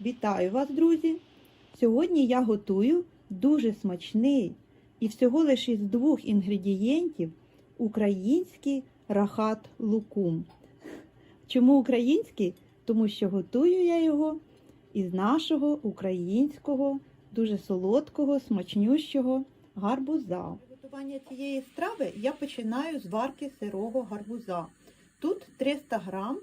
Вітаю вас, друзі! Сьогодні я готую дуже смачний і всього лише із двох інгредієнтів український рахат лукум. Чому український? Тому що готую я його із нашого українського, дуже солодкого, смачнющого гарбуза. Приготування цієї страви я починаю з варки сирого гарбуза. Тут 300 грам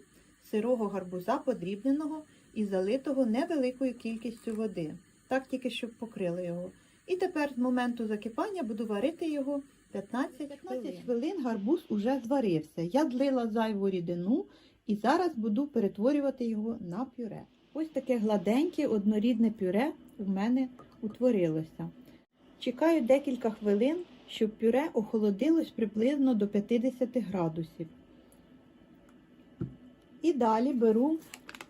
сирого гарбуза подрібненого і залитого невеликою кількістю води, так тільки щоб покрили його. І тепер з моменту закипання буду варити його 15, 15 хвилин. гарбуз уже зварився. Я длила зайву рідину і зараз буду перетворювати його на пюре. Ось таке гладеньке однорідне пюре у мене утворилося. Чекаю декілька хвилин, щоб пюре охолодилось приблизно до 50 градусів. І далі беру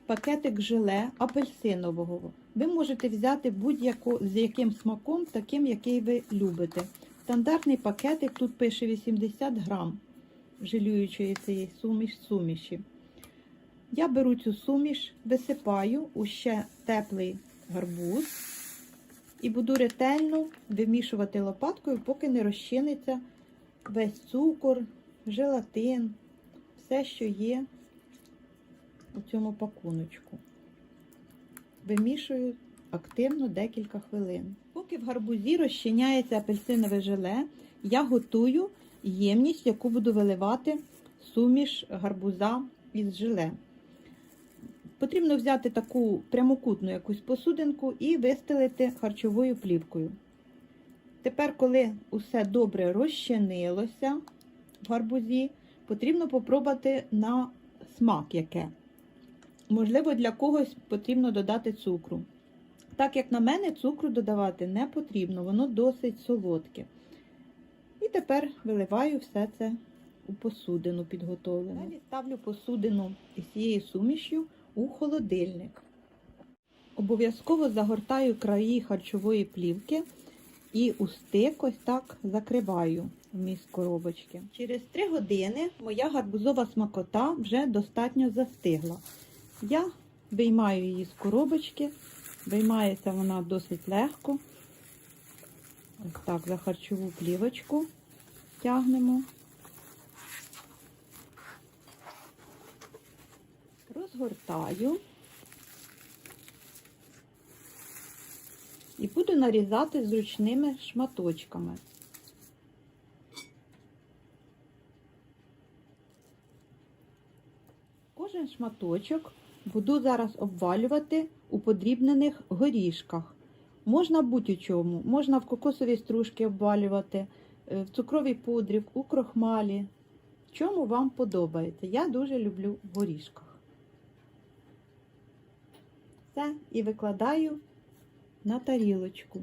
пакетик желе апельсинового. Ви можете взяти будь-яку з яким смаком, таким, який ви любите. Стандартний пакетик тут пише 80 грам желюючої цієї суміш, суміші. Я беру цю суміш, висипаю у ще теплий гарбуз і буду ретельно вимішувати лопаткою, поки не розчиниться весь цукор, желатин, все, що є у цьому пакуночку. Вимішую активно декілька хвилин. Поки в гарбузі розчиняється апельсинове желе, я готую ємність, яку буду виливати суміш гарбуза із желе. Потрібно взяти таку прямокутну якусь посудинку і вистелити харчовою плівкою. Тепер, коли усе добре розчинилося в гарбузі, потрібно попробувати на смак яке. Можливо, для когось потрібно додати цукру. Так як на мене, цукру додавати не потрібно, воно досить солодке. І тепер виливаю все це у посудину підготовлену. Далі ставлю посудину із цією сумішю у холодильник. Обов'язково загортаю краї харчової плівки і у ось так закриваю вміст коробочки. Через 3 години моя гарбузова смакота вже достатньо застигла. Я виймаю її з коробочки, виймається вона досить легко. Ось так за харчову плівочку тягнемо. Розгортаю і буду нарізати зручними шматочками. Кожен шматочок буду зараз обвалювати у подрібнених горішках. Можна будь-у чому, можна в кокосовій стружки обвалювати, е, в цукровій пудрі, у крохмалі. Чому вам подобається. Я дуже люблю в горішках. Все, і викладаю на тарілочку.